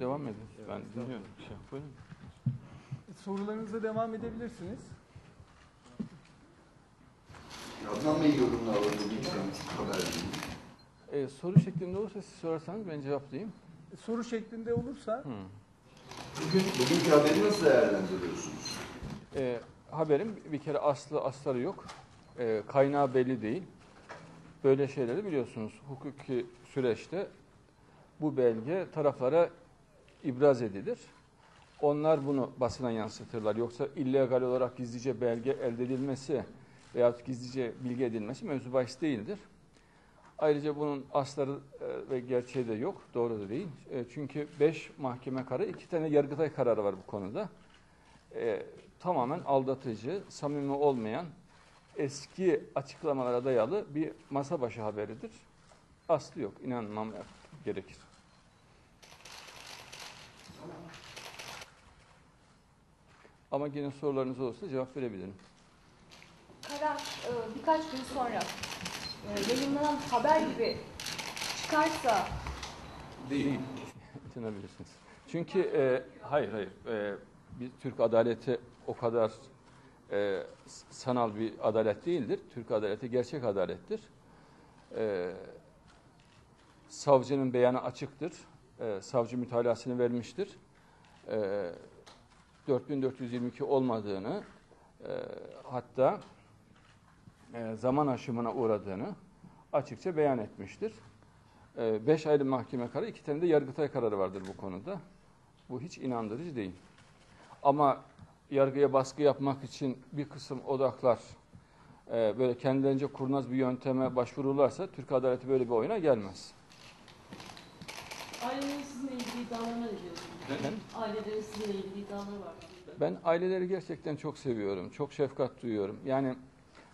devam edin. Ben dinliyorum. Şey, buyurun. Sorularınıza devam edebilirsiniz. Adnan Bey yorumunu alalım lütfen haberleri. Ee, soru şeklinde olursa siz sorarsanız ben cevaplayayım. Soru şeklinde olursa Hı. Bugün, bugünkü haberi nasıl değerlendiriyorsunuz? Ee, haberin bir kere aslı astarı yok. Ee, kaynağı belli değil. Böyle şeyleri biliyorsunuz. Hukuki süreçte bu belge taraflara ibraz edilir. Onlar bunu basına yansıtırlar. Yoksa illegal olarak gizlice belge elde edilmesi veyahut gizlice bilgi edilmesi mevzu bahis değildir. Ayrıca bunun asları e, ve gerçeği de yok. Doğru da değil. E, Çünkü 5 mahkeme kararı, 2 tane yargıtay kararı var bu konuda. E, tamamen aldatıcı, samimi olmayan, eski açıklamalara dayalı bir masa başı haberidir. Aslı yok. İnanmam gerekir. Ama yine sorularınız olursa cevap verebilirim. Karar e, birkaç gün sonra e, yayınlanan haber gibi çıkarsa Değil. İnanabilirsiniz. Çünkü e, hayır hayır. E, bir Türk adaleti o kadar e, sanal bir adalet değildir. Türk adaleti gerçek adalettir. E, savcının beyanı açıktır. E, savcı mütalasını vermiştir. E, 4422 olmadığını e, hatta e, zaman aşımına uğradığını açıkça beyan etmiştir. 5 ayrı mahkeme kararı, iki tane de yargıtay kararı vardır bu konuda. Bu hiç inandırıcı değil. Ama yargıya baskı yapmak için bir kısım odaklar e, böyle kendilerince kurnaz bir yönteme başvururlarsa Türk adaleti böyle bir oyuna gelmez. Ailenin sizinle ilgili iddialarına ne diyorsunuz? Ailelerin sizinle ilgili iddiaları var. Ben aileleri gerçekten çok seviyorum. Çok şefkat duyuyorum. Yani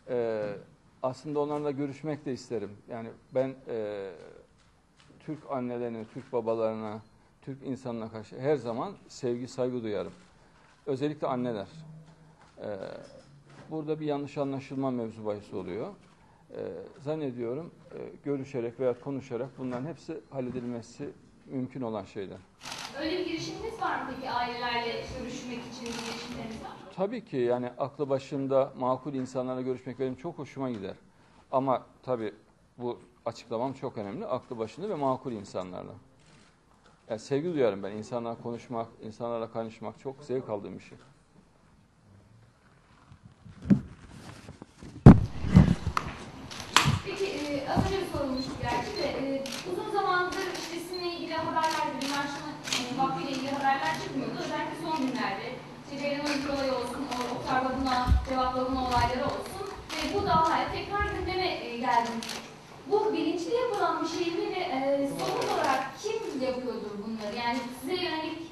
e, aslında onlarla görüşmek de isterim. Yani ben e, Türk annelerine, Türk babalarına, Türk insanına karşı her zaman sevgi, saygı duyarım. Özellikle anneler. E, burada bir yanlış anlaşılma mevzu bahis oluyor. E, zannediyorum e, görüşerek veya konuşarak bunların hepsi halledilmesi mümkün olan şeyler. Öyle bir girişiminiz var mı peki ailelerle görüşmek için bir girişimleriniz var mı? Tabii ki yani aklı başında makul insanlarla görüşmek benim çok hoşuma gider. Ama tabii bu açıklamam çok önemli. Aklı başında ve makul insanlarla. Yani sevgi duyarım ben. İnsanlarla konuşmak, insanlarla kaynaşmak çok zevk aldığım bir şey. Peki e, az önce sorulmuştu gerçi de e, uzun zamandır işte sizinle ilgili haberler, Dünya Aşkına e, Vakfı ile ilgili haberler çıkmıyordu. Özellikle son günlerde işte Ceylan Oyuncu olayı olsun, Babun'a, cevaplarına olayları olsun. Ve bu davaya tekrar gündeme e, geldi. Bu bilinçli yapılan bir şey mi ve e, somut olarak kim yapıyordur bunları? Yani size yönelik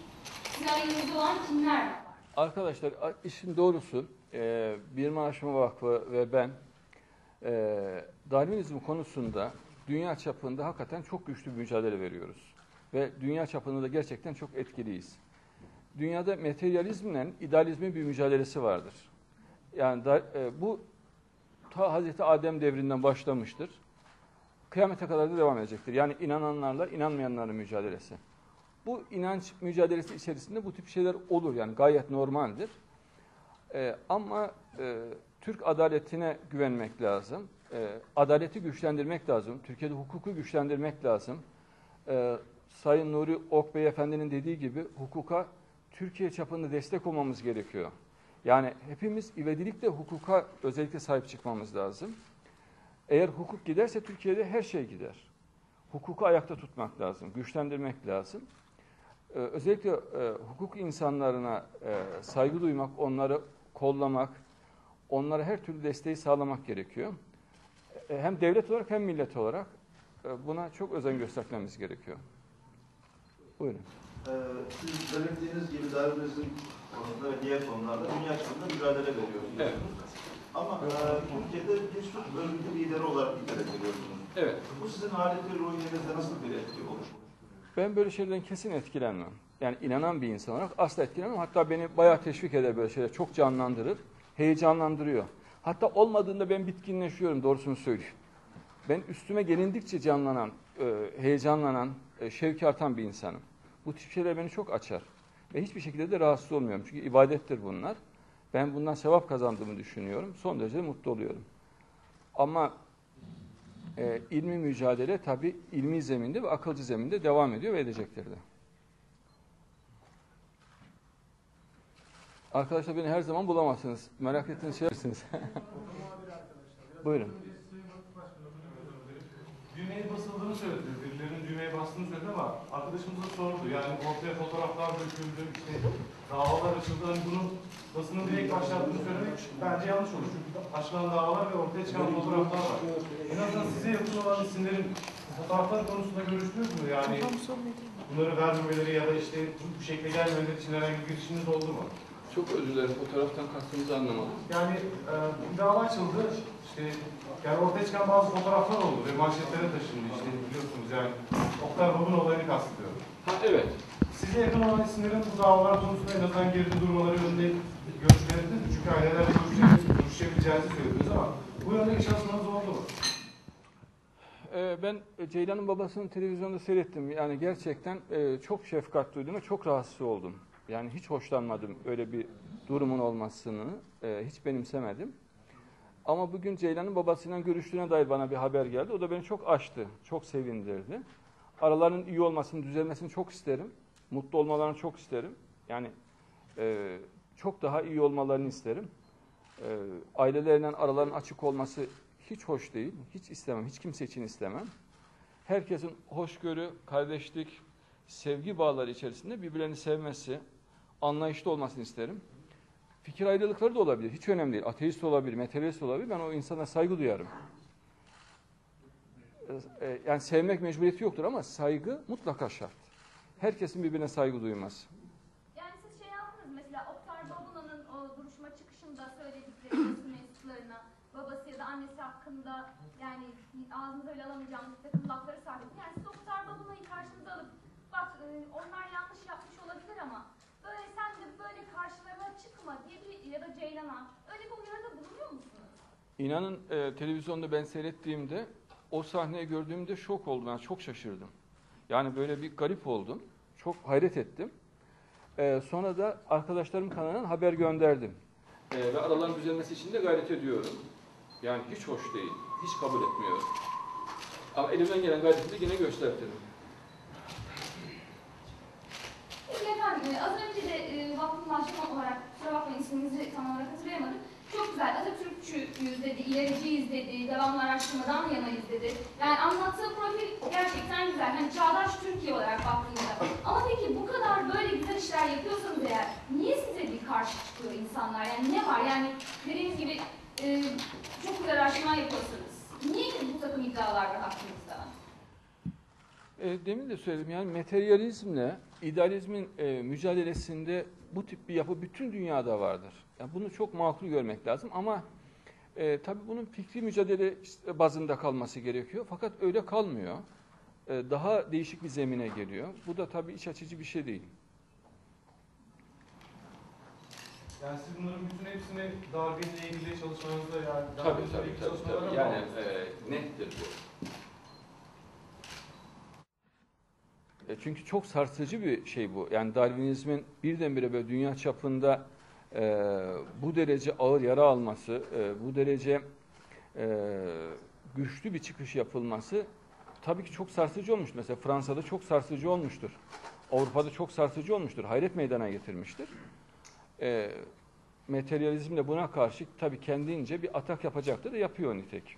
aleyhinizde olan kimler? Arkadaşlar işin doğrusu e, Bir Maaşıma Vakfı ve ben e, Darwinizm konusunda dünya çapında hakikaten çok güçlü bir mücadele veriyoruz. Ve dünya çapında da gerçekten çok etkiliyiz. Dünyada materyalizmle idealizmin bir mücadelesi vardır. Yani da, e, bu ta Hazreti Adem devrinden başlamıştır. Kıyamete kadar da devam edecektir. Yani inananlarla inanmayanların mücadelesi. Bu inanç mücadelesi içerisinde bu tip şeyler olur yani gayet normaldir. Ee, ama e, Türk adaletine güvenmek lazım. Ee, adaleti güçlendirmek lazım. Türkiye'de hukuku güçlendirmek lazım. Ee, Sayın Nuri Ok Bey Efendi'nin dediği gibi hukuka Türkiye çapında destek olmamız gerekiyor. Yani hepimiz ivedilikle hukuka özellikle sahip çıkmamız lazım. Eğer hukuk giderse Türkiye'de her şey gider. Hukuku ayakta tutmak lazım, güçlendirmek lazım. Ee, özellikle e, hukuk insanlarına e, saygı duymak, onları kollamak, onlara her türlü desteği sağlamak gerekiyor. E, hem devlet olarak hem millet olarak e, buna çok özen göstermemiz gerekiyor. Buyurun. Ee, siz belirttiğiniz gibi Darwinizm konusunda ve diğer konularda dünya çapında mücadele veriyorsunuz. Evet. Ama e, Türkiye'de bir Türk örgütü lideri olarak dikkat ediyorsunuz. Evet. Bu sizin adeti ruhiyenizde nasıl bir etki olur? Ben böyle şeylerden kesin etkilenmem. Yani inanan bir insan olarak asla etkilenmem. Hatta beni bayağı teşvik eder böyle şeyler. Çok canlandırır, heyecanlandırıyor. Hatta olmadığında ben bitkinleşiyorum doğrusunu söyleyeyim. Ben üstüme gelindikçe canlanan, e, heyecanlanan, e, şevki artan bir insanım. Bu tip şeyler beni çok açar. Ve hiçbir şekilde de rahatsız olmuyorum. Çünkü ibadettir bunlar. Ben bundan sevap kazandığımı düşünüyorum. Son derece de mutlu oluyorum. Ama e, ilmi mücadele tabi ilmi zeminde ve akılcı zeminde devam ediyor ve edecektir de. Arkadaşlar beni her zaman bulamazsınız. Merak ettiğiniz şeylersiniz. Buyurun. Düğmeye basıldığını söyledi. Birilerinin düğmeye bastığını söyledi ama arkadaşımız da sordu. Yani ortaya fotoğraflar döküldü, işte davalar açıldı. Hani bunun basının direkt başlattığını söylemek bence yanlış olur. Çünkü açılan davalar ve ortaya çıkan fotoğraflar var. En azından size yakın olan isimlerin fotoğraflar konusunda görüştünüz mü? Yani bunları vermemeleri ya da işte bu şekilde gelmemeleri için herhangi bir girişiniz oldu mu? Çok özür dilerim. Fotoğraftan kastınızı anlamadım. Yani e, bir dava açıldı. İşte yani ortaya çıkan bazı fotoğraflar oldu ve manşetlere taşındı işte biliyorsunuz yani. Oktay Rob'un olayını kastediyorum. Ha evet. Size yakın olan isimlerin bu davalar konusunda en azından geride durmaları yönünde görüşleriniz? Çünkü ailelerle görüşeceğiniz, görüşebileceğinizi söylediniz ama bu yönde çalışmanız oldu mu? Ee, ben Ceylan'ın babasını televizyonda seyrettim. Yani gerçekten e, çok şefkat duydum ve çok rahatsız oldum. Yani hiç hoşlanmadım öyle bir durumun olmasını. e, hiç benimsemedim. Ama bugün Ceylan'ın babasıyla görüştüğüne dair bana bir haber geldi. O da beni çok açtı, çok sevindirdi. Aralarının iyi olmasını, düzelmesini çok isterim. Mutlu olmalarını çok isterim. Yani e, çok daha iyi olmalarını isterim. E, ailelerinin aralarının açık olması hiç hoş değil. Hiç istemem. Hiç kimse için istemem. Herkesin hoşgörü, kardeşlik, sevgi bağları içerisinde birbirlerini sevmesi, anlayışlı olmasını isterim. Fikir ayrılıkları da olabilir. Hiç önemli değil. Ateist olabilir, materyalist olabilir. Ben o insana saygı duyarım. Ee, Yani sevmek mecburiyeti yoktur ama saygı mutlaka şart. Herkesin birbirine saygı duyması. Yani siz şey yaptınız mesela Oktay Babuna'nın o duruşma çıkışında söyledikleri mensuplarına babası ya da annesi hakkında yani ağzınıza bile alamayacağınız bir takım sarf ettiniz. Yani siz Oktay Babuna'yı karşınıza alıp bak e, onlar yanlış yapmış olabilir ama böyle sen de böyle karşılarına çıkma diye bir ya da Ceylan'a öyle bir uyarıda bulunuyor musunuz? İnanın e, televizyonda ben seyrettiğimde o sahneyi gördüğümde şok oldum. Yani çok şaşırdım. Yani böyle bir garip oldum. Çok hayret ettim. E, sonra da arkadaşlarım kanalına haber gönderdim. E, ve araların düzelmesi için de gayret ediyorum. Yani hiç hoş değil. Hiç kabul etmiyorum. Ama elimden gelen gayreti de yine gösterdim. Peki efendim, e, az önce başkanı olarak, kusura bakmayın isminizi tam olarak hatırlayamadım. Çok güzel, Atatürkçüyüz dedi, ilericiyiz dedi, devamlı araştırmadan yanayız dedi. Yani anlattığı profil gerçekten güzel. Hani çağdaş Türkiye olarak baktığında. Ama peki bu kadar böyle güzel işler yapıyorsanız eğer, niye size bir karşı çıkıyor insanlar? Yani ne var? Yani dediğiniz gibi e, çok güzel araştırma yapıyorsunuz. Niye bu takım iddialar var hakkınızda? E, demin de söyledim yani materyalizmle idealizmin e, mücadelesinde bu tip bir yapı bütün dünyada vardır. Yani bunu çok makul görmek lazım ama e, tabii bunun fikri mücadele bazında kalması gerekiyor. Fakat öyle kalmıyor. E, daha değişik bir zemine geliyor. Bu da tabii iç açıcı bir şey değil. Yani siz bunların bütün hepsini darbeyle ilgili çalışmanızda yani Tabii tabii ilgili tabii. çalışmalara tabii. mı Yani e, nettir bu. E, çünkü çok sarsıcı bir şey bu. Yani Darwinizmin birdenbire böyle dünya çapında e, bu derece ağır yara alması, e, bu derece e, güçlü bir çıkış yapılması tabii ki çok sarsıcı olmuştur. Mesela Fransa'da çok sarsıcı olmuştur. Avrupa'da çok sarsıcı olmuştur. Hayret meydana getirmiştir. E, materyalizm de buna karşı tabii kendince bir atak yapacaktır da yapıyor nitek.